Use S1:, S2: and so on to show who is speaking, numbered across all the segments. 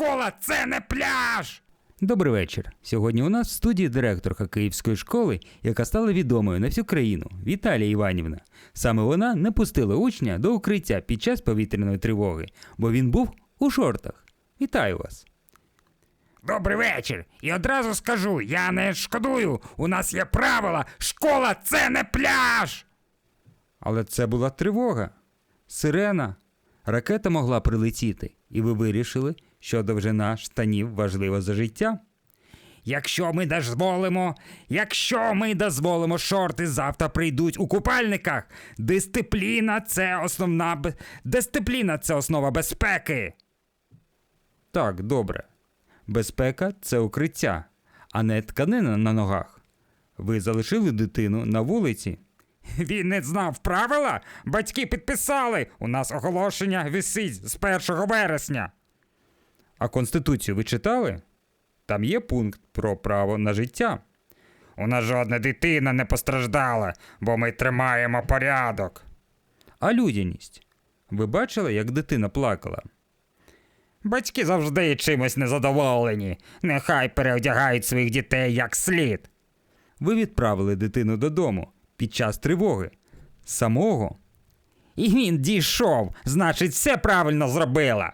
S1: школа це не пляж.
S2: Добрий вечір. Сьогодні у нас в студії директорка Київської школи, яка стала відомою на всю країну, Віталія Іванівна. Саме вона не пустила учня до укриття під час повітряної тривоги, бо він був у шортах. Вітаю вас.
S1: Добрий вечір. І одразу скажу, я не шкодую. У нас є правила. Школа це не пляж.
S2: Але це була тривога. Сирена. Ракета могла прилетіти, і ви вирішили, що довжина штанів важлива за життя.
S1: Якщо ми дозволимо, якщо ми дозволимо, шорти завтра прийдуть у купальниках. Дисципліна це основна дисципліна це основа безпеки.
S2: Так, добре. Безпека це укриття, а не тканина на ногах. Ви залишили дитину на вулиці.
S1: Він не знав правила? Батьки підписали. У нас оголошення висить з 1 вересня.
S2: А Конституцію ви читали? Там є пункт про право на життя.
S1: У нас жодна дитина не постраждала, бо ми тримаємо порядок.
S2: А людяність. Ви бачили, як дитина плакала?
S1: Батьки завжди чимось незадоволені. Нехай переодягають своїх дітей як слід.
S2: Ви відправили дитину додому під час тривоги. Самого?
S1: І він дійшов, значить, все правильно зробила.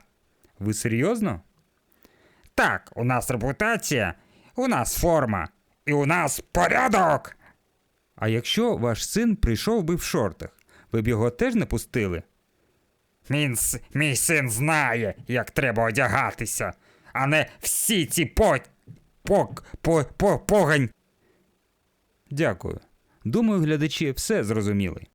S2: Ви серйозно?
S1: Так, у нас репутація, у нас форма, і у нас порядок.
S2: А якщо ваш син прийшов би в шортах, ви б його теж не пустили?
S1: Мій, мій син знає, як треба одягатися, а не всі ці по... по... по... по... погань.
S2: Дякую. Думаю, глядачі все зрозуміли.